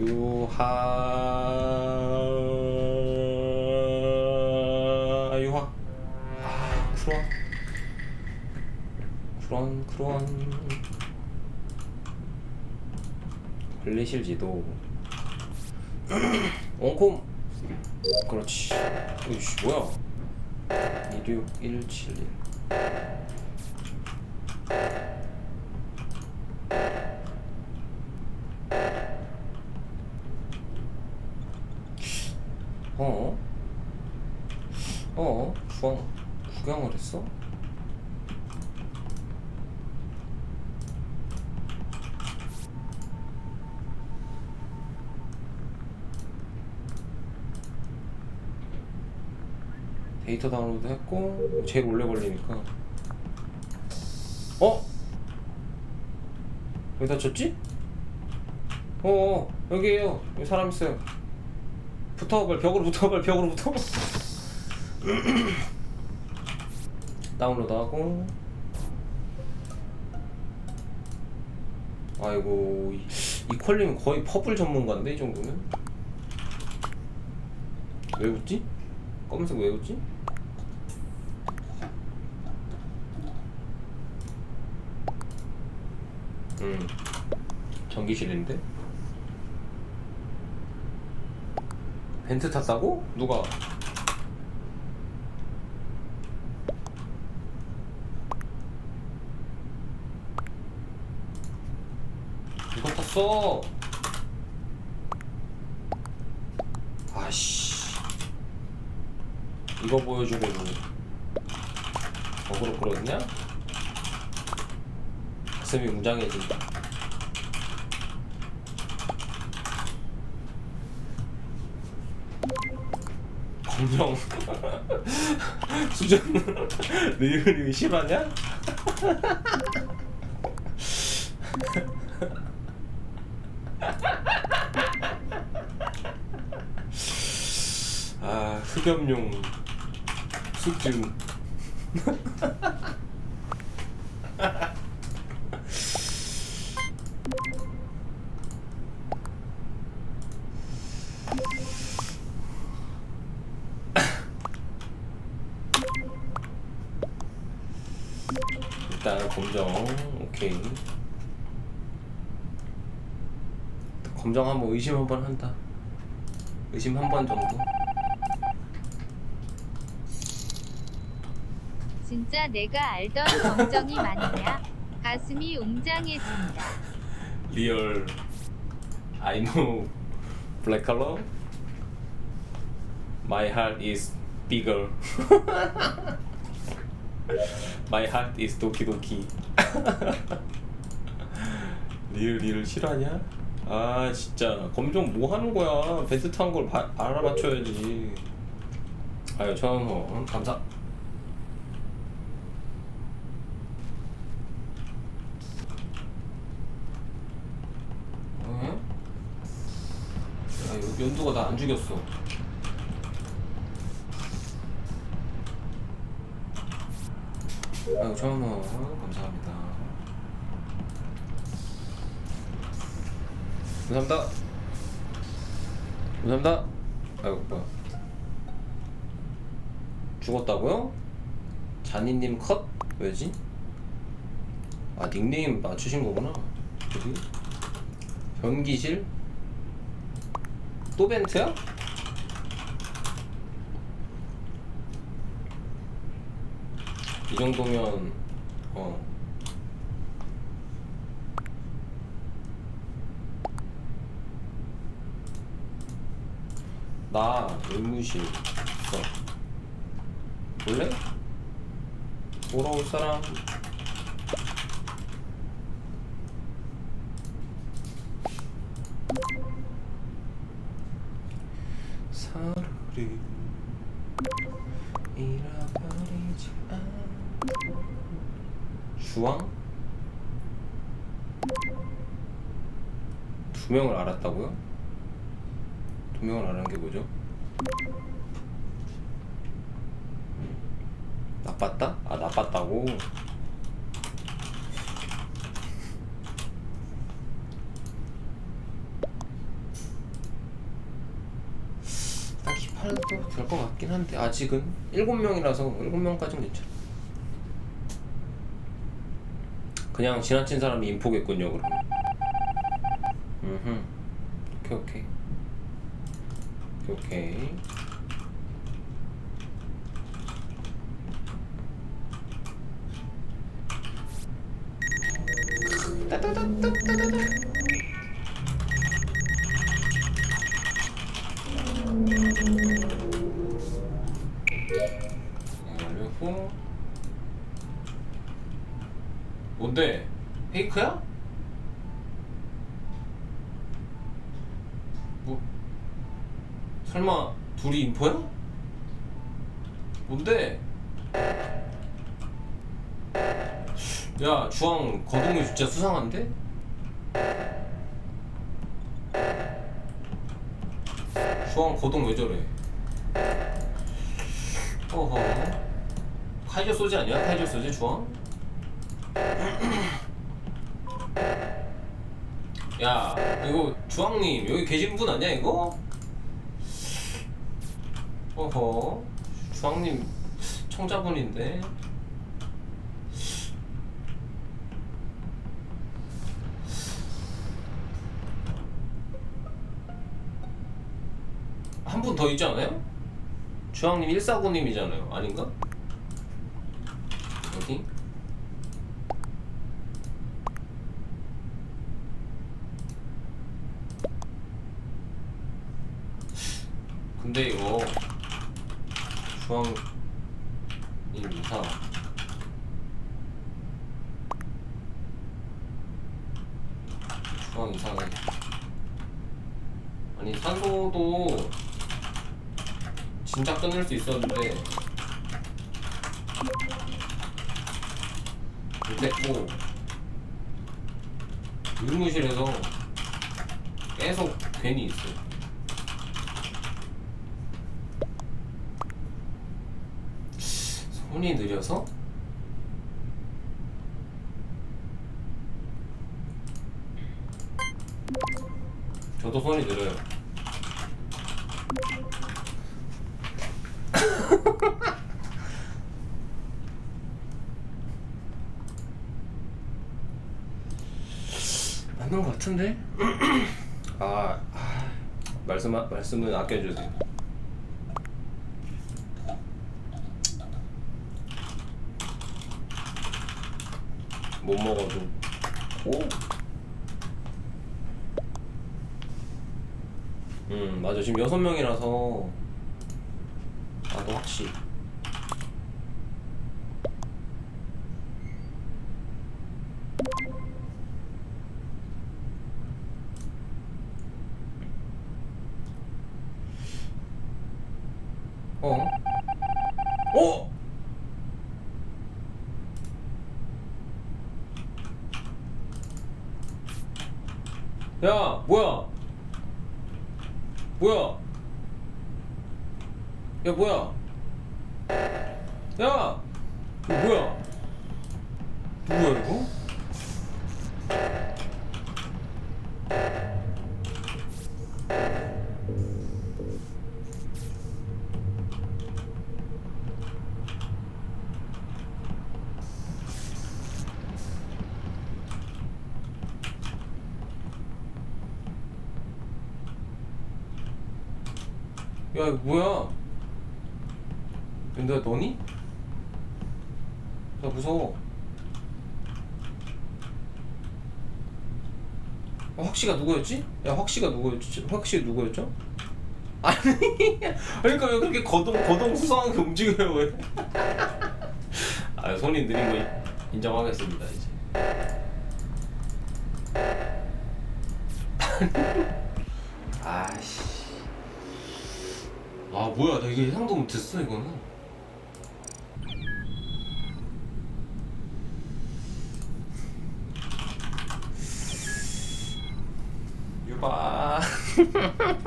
유하. 유하 아 크루원 크루원 크루원 관리실지도. 원콤. 그렇지. 으이씨 뭐야? 26171 어? 어? 주황 구경을 했어? 데이터 다운로드 했고 제일 오래 걸리니까 어? 여기다 쳤지? 어 여기에요 여기 사람 있어요 붙어 빨리 벽으로 붙어 빨리 벽으로 붙어 다운로드하고 아이고 이, 이 퀄리는 거의 퍼플 전문가인데 이 정도면 왜 웃지? 검은색 왜 웃지? 음 전기실인데 벤트 탔다고? 누가? 누가 탔어? 아씨 이거 보여주려고 어그로 끌었냐? 가슴이 웅장해진다 검정. 수정. 리을이 실화냐? 아 흑염룡. 숙중 일단 검정. 오케이. 검정 한번 의심 한번 한다. 의심 한 번 정도. 진짜 내가 알던 정정이 맞냐? 가슴이 웅장해진다. 리얼. I know. Black color. My heart is bigger My heart is 도키도키 리얼 리얼 실화냐? 아 진짜 검정 뭐 하는 거야 벤트 탄걸 알아맞혀야지 아유 천원 감사 어? 야, 연두가 나 안 죽였어. 아유, 천원 감사합니다. 감사합니다. 감사합니다. 아이고, 뭐야. 죽었다고요? 자니님 컷? 왜지? 아, 닉네임 맞추신 거구나. 어디? 변기실? 또 벤트야? 이 정도면 어. 나 의무실 있어. 볼래? 돌아올 사람? 서로를 잃어버리지 않고 주왕? 두 명을 알았다고요? 두 명을 아는 게 뭐죠? 나빴다? 아 나빴다고? 딱히 팔도 될 것 같긴 한데 아직은 7명이라서 7명까지는 괜찮아 그냥 지나친 사람이 인포겠군요 그럼. 음, 오케이 오케이. 오케이 오케이. 열렸고 뭔데? 페이크야? 뭐 설마 둘이 인포야? 뭔데? 야 주황 거동이 진짜 수상한데? 주황 거동 왜 저래? 어허 타이저 소지 아니야? 타이저 소지 주황? 야 이거 주황님 여기 계신 분 아니야 이거? 어허 주황님 청자분인데 한 분 더 있지 않아요? 주황님 149님이잖아요 아닌가? 어디? 근데 이거 주황님 이사 주황 이사네 아니 산소도 진짜 끊을 수 있었는데 못했고 의무실에서 계속 괜히 있어요 손이 느려서? 저도 손이 느려요 맞는 것 같은데? 아, 아 말씀 말씀은 아껴주세요. 못 먹어도 오. 음 맞아 지금 여섯 명이라서 나도 확실히 어? 어? 야, 뭐야? 뭐야? 야, 뭐야? 야! 이거 뭐야? 누구야, 이거? 야, 뭐야? 근데 너니? 나 무서워. 아, 확씨가 누구였지? 야, 확씨가 누구였지? 확씨 누구였죠? 아니, 그러니까 왜 그렇게 거동 거동 수상하게 움직여요 왜? 아, 손이 느린 거 인- 인정하겠습니다 이제. 아씨. 아 뭐야. 나 이게 예상도 못했어 이거는. 유바